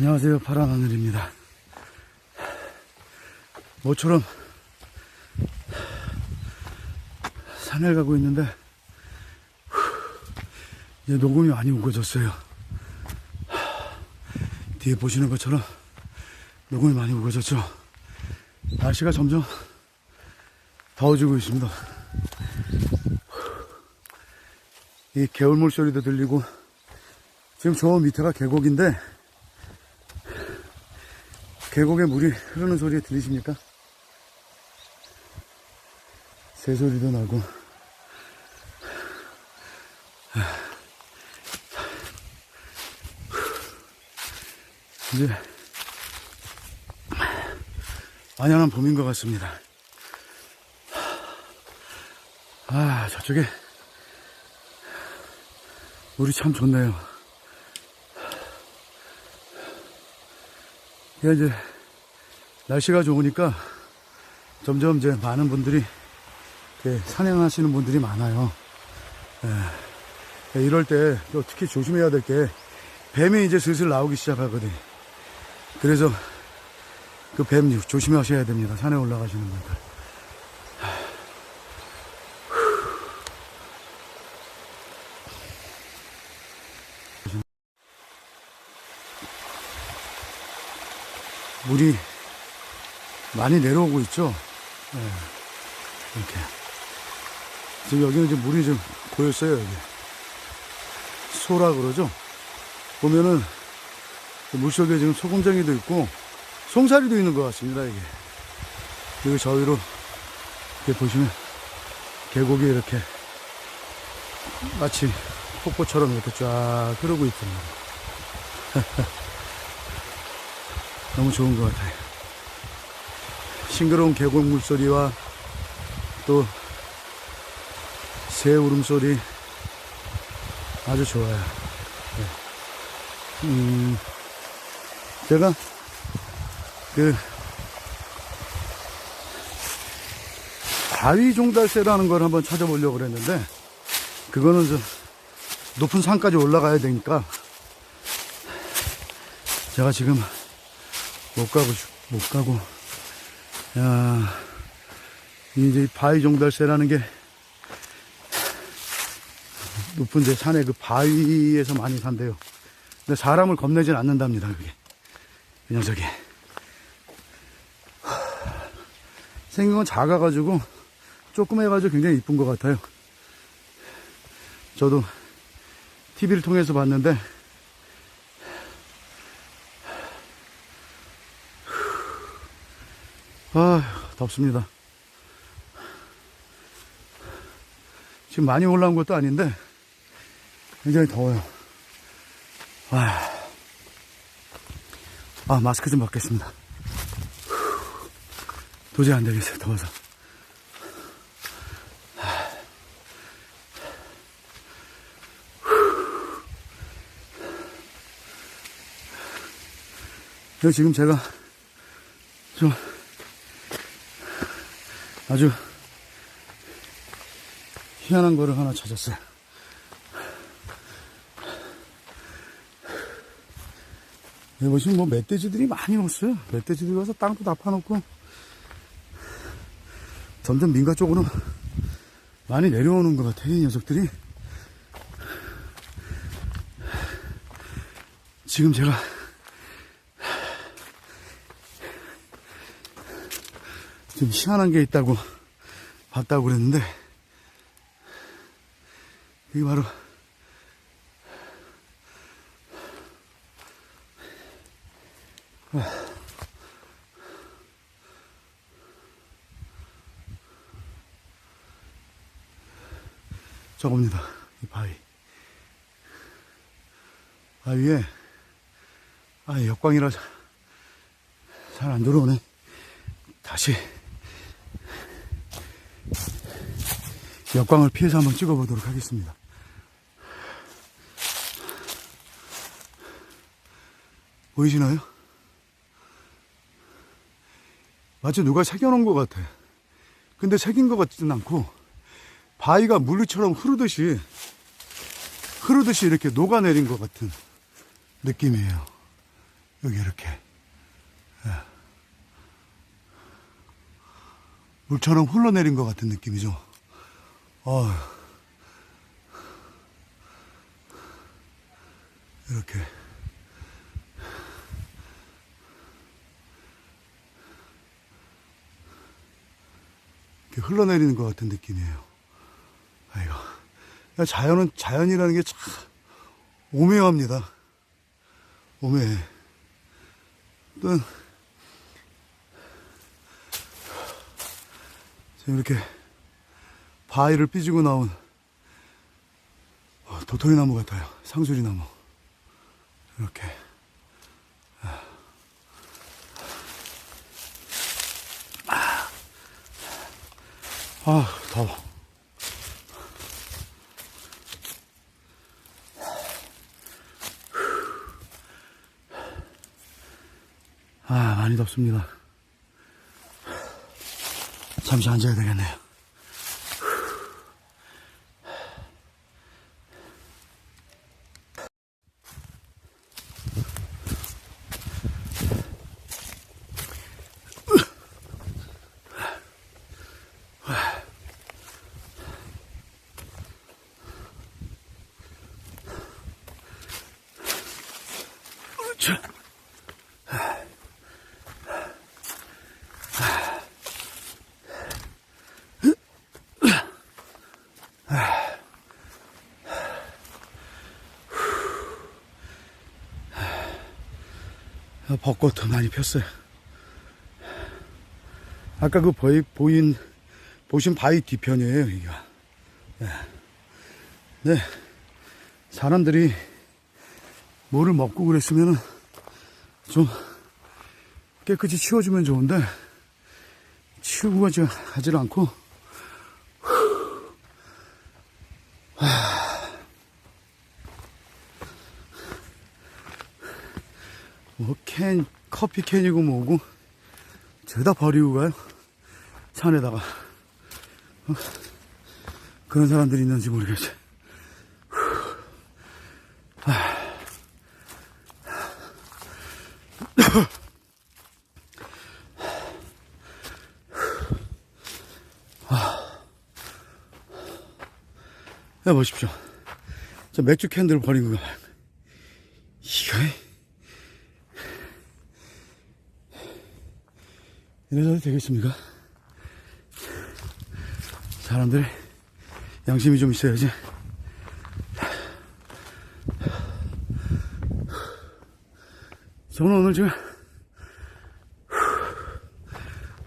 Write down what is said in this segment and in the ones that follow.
안녕하세요. 파란 하늘입니다. 모처럼 산을 가고 있는데 이제 녹음이 많이 우거졌어요. 뒤에 보시는 것처럼 녹음이 많이 우거졌죠. 날씨가 점점 더워지고 있습니다. 이 개울물 소리도 들리고 지금 저 밑에가 계곡인데 계곡에 물이 흐르는 소리 들리십니까? 새소리도 나고 이제 완연한 봄인 것 같습니다. 아 저쪽에 물이 참 좋네요. 이게 이제 날씨가 좋으니까 점점 이제 많은 분들이 산행하시는 분들이 많아요. 예. 이럴 때 또 특히 조심해야 될 게 뱀이 이제 슬슬 나오기 시작하거든. 그래서 그 뱀 조심하셔야 됩니다. 산에 올라가시는 분들. 물이 많이 내려오고 있죠. 예, 이렇게. 지금 여기는 이제 물이 좀 고였어요, 여기. 소라 그러죠. 보면은 물속에 지금 소금쟁이도 있고 송사리도 있는 것 같습니다, 이게. 여기 저 위로 이렇게 보시면 계곡이 이렇게 마치 폭포처럼 이렇게 쫙 흐르고 있습니다. 너무 좋은 것 같아요. 싱그러운 계곡 물소리와 또 새 울음소리 아주 좋아요. 네. 음, 제가 그 바위 종달새라는 걸 한번 찾아보려고 그랬는데 그거는 좀 높은 산까지 올라가야 되니까 제가 지금 못 가고 싶- 못 가고 야 이제 바위 종달새라는 게 높은 데 산에 그 바위에서 많이 산대요. 근데 사람을 겁내진 않는답니다. 그게 이 녀석이 생긴 건 작아가지고 조금 해가지고 굉장히 이쁜 것 같아요. 저도 TV를 통해서 봤는데 아, 덥습니다. 지금 많이 올라온 것도 아닌데, 굉장히 더워요. 아, 아 마스크 좀 벗겠습니다. 도저히 안 되겠어요, 더워서. 지금 제가 좀 아주 희한한 거를 하나 찾았어요. 여기 보시면 뭐 멧돼지들이 많이 왔어요. 멧돼지들이 와서 땅도 다 파놓고 점점 민가 쪽으로 많이 내려오는 것 같아요. 이 녀석들이. 지금 제가 좀 희한한 게 있다고 봤다고 그랬는데 이게 바로 저겁니다. 이 바위. 바위에 아 역광이라 잘 안 들어오네. 다시 역광을 피해서 한번 찍어보도록 하겠습니다. 보이시나요? 마치 누가 새겨놓은 것 같아. 근데 새긴 것 같지는 않고 바위가 물처럼 흐르듯이 흐르듯이 이렇게 녹아내린 것 같은 느낌이에요. 여기 이렇게. 예. 물처럼 흘러내린 것 같은 느낌이죠. 어. 이렇게. 이렇게 흘러내리는 것 같은 느낌이에요. 아이고. 야, 자연은, 자연이라는 게 참 오묘합니다. 오묘해. 또, 지금 이렇게 바위를 삐지고 나온 어, 도토리 나무 같아요. 상수리 나무. 이렇게. 아, 더워. 아, 많이 덥습니다. 잠시 앉아야 되겠네요. 벚꽃도 많이 폈어요. 아까 그 보이, 보인, 보신 바위 뒤편이에요, 여기가. 네. 네. 사람들이 뭐를 먹고 그랬으면은 좀 깨끗이 치워주면 좋은데, 치우고 하질 않고, 뭐 캔, 커피 캔이고 뭐고, 죄다 버리고 가요. 차 안에다가. 어? 그런 사람들이 있는지 모르겠어요. 야, 보십시오. 저 맥주 캔들 버린 거. 이거, 이래도 되겠습니까? 사람들 양심이 좀 있어야지. 저는 오늘 지금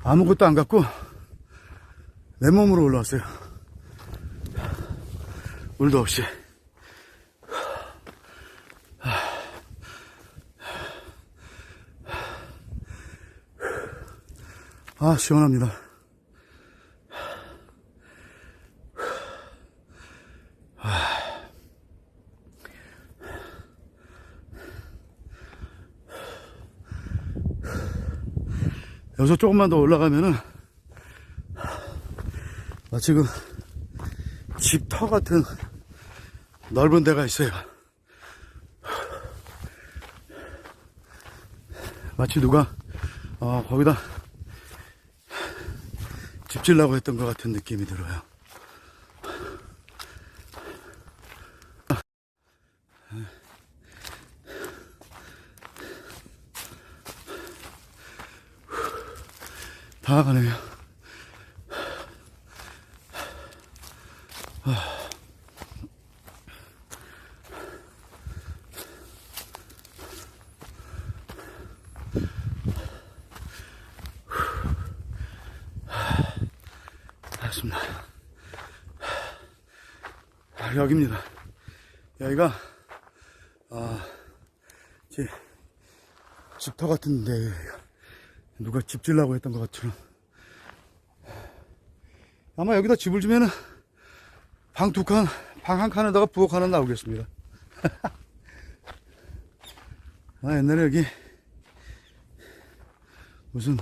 아무것도 안 갖고 내 몸으로 올라왔어요. 물도 없이. 아, 시원합니다. 여기서 조금만 더 올라가면은 마치 그 집터 같은 넓은 데가 있어요. 마치 누가 어, 거기다 집 질라고 했던 것 같은 느낌이 들어요. 다 가네요. 맞습니다. 아, 여기입니다. 여기가, 아, 제, 집터 같은데, 누가 집 질라고 했던 것 같처럼. 아마 여기다 집을 주면은, 방 두 칸, 방 한 칸에다가 부엌 하나 나오겠습니다. 아, 옛날에 여기, 무슨,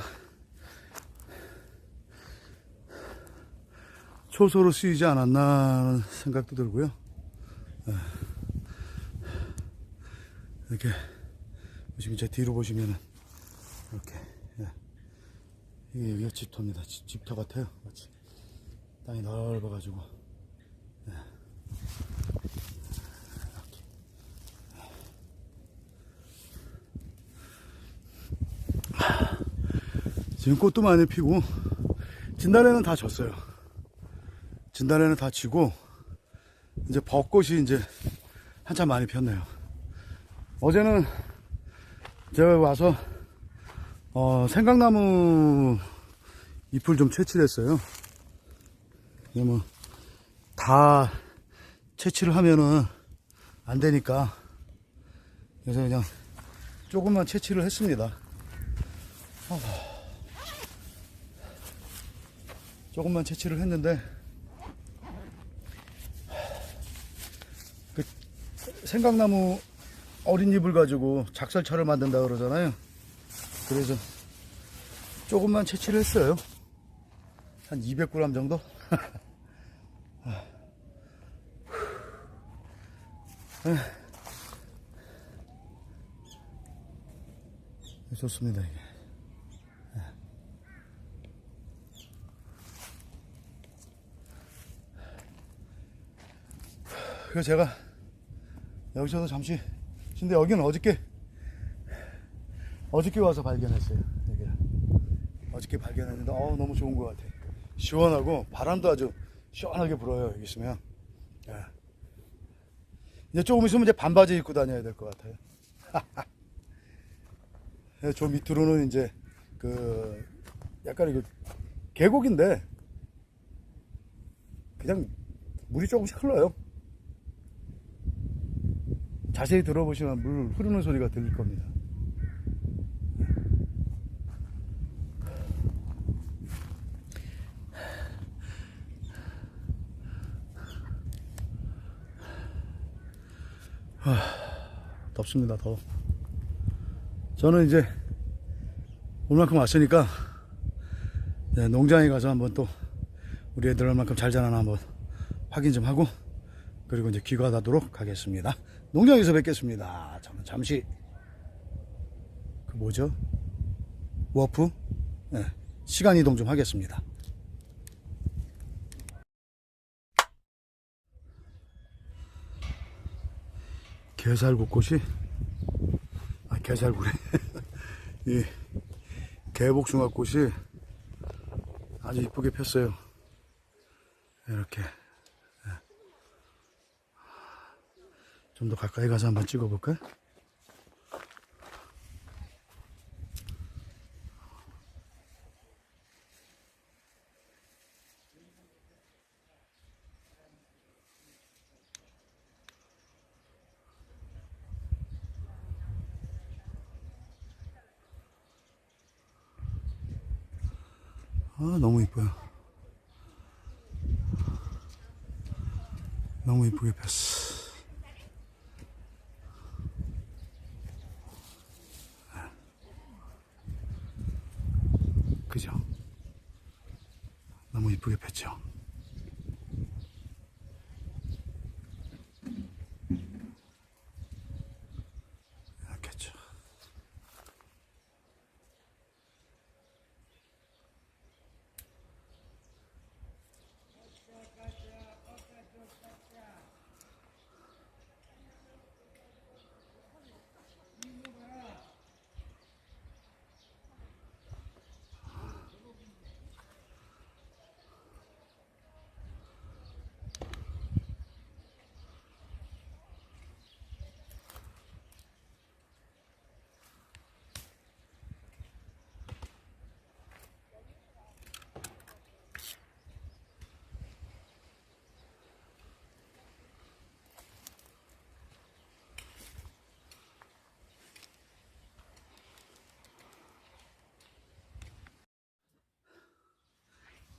초소로 쓰이지 않았나 하는 생각도 들고요. 예. 이렇게 지금 제 뒤로 보시면은 이렇게 예. 이게 여기가 집터입니다. 집, 집터 같아요. 마치 땅이 넓어 가지고 예. 지금 꽃도 많이 피고 진달래는 다 졌어요. 진달래는 다 지고 이제 벚꽃이 이제 한참 많이 폈네요. 어제는 제가 와서 어, 생강나무 잎을 좀 채취를 했어요. 뭐, 다 채취를 하면은 안 되니까. 그래서 그냥 조금만 채취를 했습니다. 아. 조금만 채취를 했는데, 그 생강나무 어린 잎을 가지고 작살차를 만든다 그러잖아요. 그래서 조금만 채취를 했어요. 한 200g 정도? 좋습니다, 이게. 그래서 제가 여기서도 잠시, 근데 여기는 어저께, 어저께 와서 발견했어요. 여기를. 어저께 발견했는데, 어 너무 좋은 것 같아. 시원하고, 바람도 아주 시원하게 불어요, 여기 있으면. 예. 이제 조금 있으면 이제 반바지 입고 다녀야 될 것 같아요. 예, 저 밑으로는 이제, 그, 약간 이거, 계곡인데, 그냥 물이 조금씩 흘러요. 자세히 들어보시면 물 흐르는 소리가 들릴 겁니다. 하, 덥습니다, 더워. 저는 이제 오늘만큼 왔으니까 네, 농장에 가서 한번 또 우리 애들 얼만큼 잘 자라나 한번 확인 좀 하고 그리고 이제 귀가하도록 하겠습니다. 농장에서 뵙겠습니다. 저는 잠시 그 뭐죠? 워프 네, 시간 이동 좀 하겠습니다. 게살구꽃이 아 게살구래 이 개복숭아꽃이 아주 이쁘게 폈어요. 이렇게 좀 더 가까이 가서 한번 찍어볼까? 아, 너무 이뻐요. 너무 이쁘게 폈어.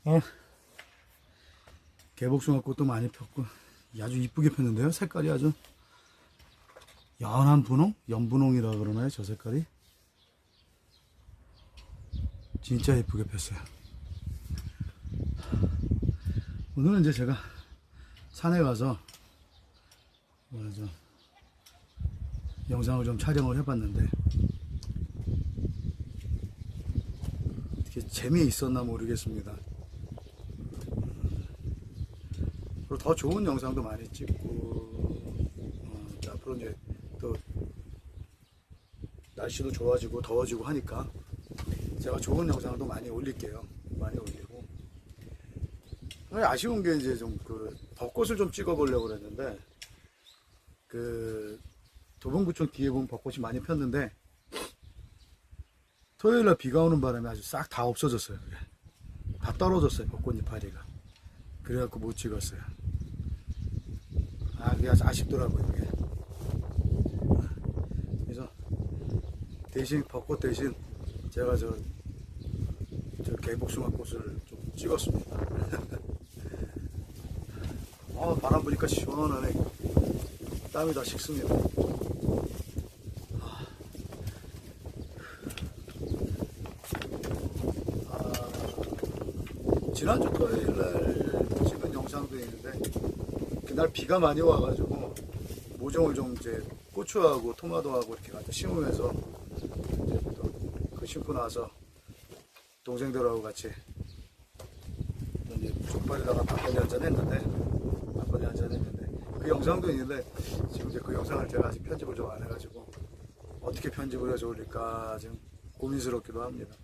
어? 개복숭아꽃도 많이 폈고 아주 이쁘게 폈는데요 색깔이 아주 연한 분홍? 연분홍이라 그러나요 저 색깔이? 진짜 이쁘게 폈어요 오늘은 이제 제가 산에 가서 좀 영상을 좀 촬영을 해봤는데 이렇게 재미있었나 모르겠습니다 그리고 더 좋은 영상도 많이 찍고 어, 자, 앞으로 이제 또 날씨도 좋아지고 더워지고 하니까 제가 좋은 영상도 많이 올릴게요. 많이 올리고 아쉬운 게 이제 좀 그 벚꽃을 좀 찍어보려고 그랬는데 그 도봉구청 뒤에 보면 벚꽃이 많이 폈는데 토요일 날 비가 오는 바람에 아주 싹 다 없어졌어요. 다 떨어졌어요. 벚꽃 이파리가. 그래갖고 못 찍었어요. 아, 아주 아쉽더라고요. 이게. 그래서 대신 벚꽃 대신 제가 저, 저 개복숭아 꽃을 좀 찍었습니다. 아, 바람 부니까 시원하네. 땀이 다 식습니다. 지난주 토요일 날 찍은 영상도 있는데 그날 비가 많이 와가지고 모종을 좀 이제 고추하고 토마토하고 이렇게 갖다 심으면서 이제 또그 심고 나서 동생들하고 같이 또 이제 족발에다가 막걸리 한잔 했는데 막걸리 한잔 했는데 그 영상도 있는데 지금 이제 그 영상을 제가 아직 편집을 좀 안 해가지고 어떻게 편집을 해서 올릴까 지금 고민스럽기도 합니다.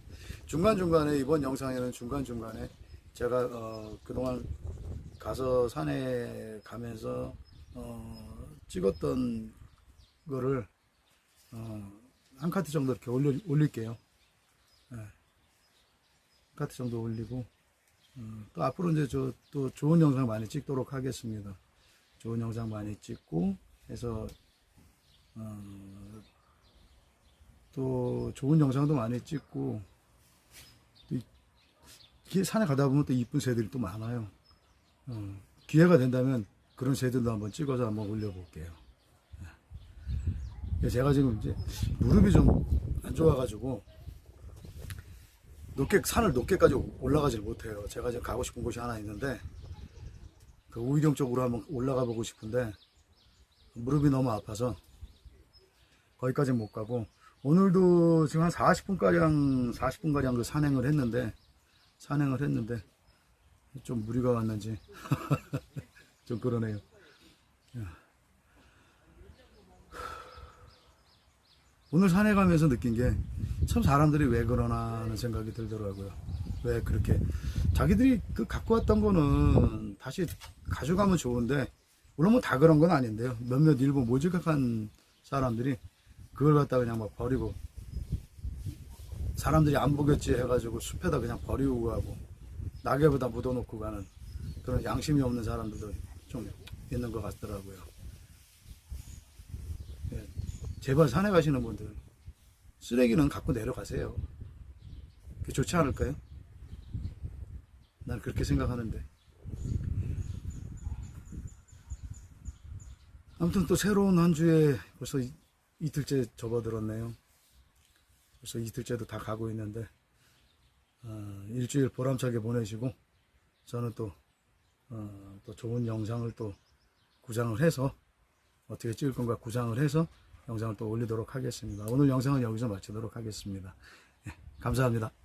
중간중간에 이번 영상에는 중간중간에 제가 어, 그동안 가서 산에 가면서 어, 찍었던 거를 어, 한 카트 정도 이렇게 올려, 올릴게요. 예. 한 카트 정도 올리고 어, 또 앞으로 이제 저 또 좋은 영상 많이 찍도록 하겠습니다. 좋은 영상 많이 찍고 해서 어, 또 좋은 영상도 많이 찍고 산에 가다 보면 또 이쁜 새들이 또 많아요. 어, 기회가 된다면 그런 새들도 한번 찍어서 한번 올려볼게요. 예. 제가 지금 이제 무릎이 좀 안 좋아가지고 높게 산을 높게까지 올라가질 못해요. 제가 지금 가고 싶은 곳이 하나 있는데 그 우이령 쪽으로 한번 올라가 보고 싶은데 무릎이 너무 아파서 거기까지 못 가고 오늘도 지금 한 40분 가량 40분 가량 그 산행을 했는데 산행을 했는데 좀 무리가 왔는지 좀 그러네요. 야. 오늘 산에 가면서 느낀 게 참 사람들이 왜 그러나 하는 생각이 들더라고요. 왜 그렇게 자기들이 그 갖고 왔던 거는 다시 가져가면 좋은데 물론 뭐 다 그런 건 아닌데요. 몇몇 일부 모직한 사람들이 그걸 갖다 그냥 막 버리고 사람들이 안 보겠지 해가지고 숲에다 그냥 버리고 가고 낙엽에다 묻어놓고 가는 그런 양심이 없는 사람들도 좀 있는 것 같더라고요. 예, 제발 산에 가시는 분들 쓰레기는 갖고 내려가세요. 그게 좋지 않을까요? 난 그렇게 생각하는데. 아무튼 또 새로운 한 주에 벌써 이- 이틀째 접어들었네요. 벌써 이틀째도 다 가고 있는데, 어, 일주일 보람차게 보내시고, 저는 또, 어, 또 좋은 영상을 또 구상을 해서, 어떻게 찍을 건가 구상을 해서 영상을 또 올리도록 하겠습니다. 오늘 영상은 여기서 마치도록 하겠습니다. 예, 감사합니다.